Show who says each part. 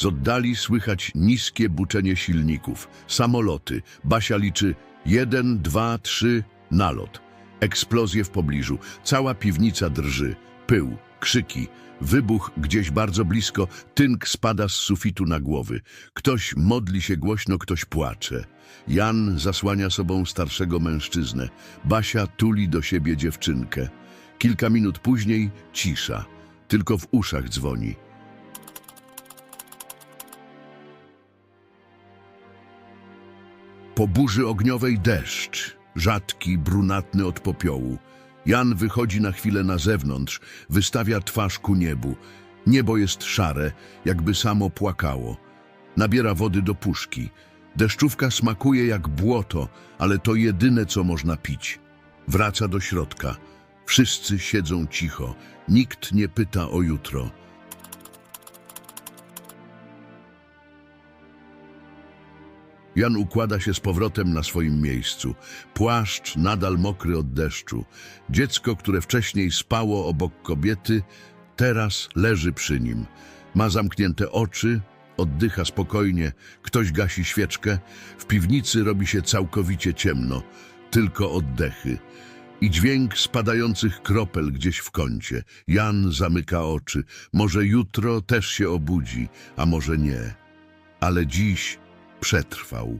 Speaker 1: Z oddali słychać niskie buczenie silników, samoloty. Basia liczy jeden, dwa, trzy, nalot. Eksplozje w pobliżu, cała piwnica drży, pył, krzyki, wybuch gdzieś bardzo blisko, tynk spada z sufitu na głowy. Ktoś modli się głośno, ktoś płacze. Jan zasłania sobą starszego mężczyznę. Basia tuli do siebie dziewczynkę. Kilka minut później cisza, tylko w uszach dzwoni. Po burzy ogniowej deszcz, rzadki, brunatny od popiołu. Jan wychodzi na chwilę na zewnątrz, wystawia twarz ku niebu. Niebo jest szare, jakby samo płakało. Nabiera wody do puszki. Deszczówka smakuje jak błoto, ale to jedyne, co można pić. Wraca do środka. Wszyscy siedzą cicho. Nikt nie pyta o jutro. Jan układa się z powrotem na swoim miejscu. Płaszcz nadal mokry od deszczu. Dziecko, które wcześniej spało obok kobiety, teraz leży przy nim. Ma zamknięte oczy, oddycha spokojnie, ktoś gasi świeczkę. W piwnicy robi się całkowicie ciemno, tylko oddechy. I dźwięk spadających kropel gdzieś w kącie. Jan zamyka oczy. Może jutro też się obudzi, a może nie. Ale dziś przetrwał.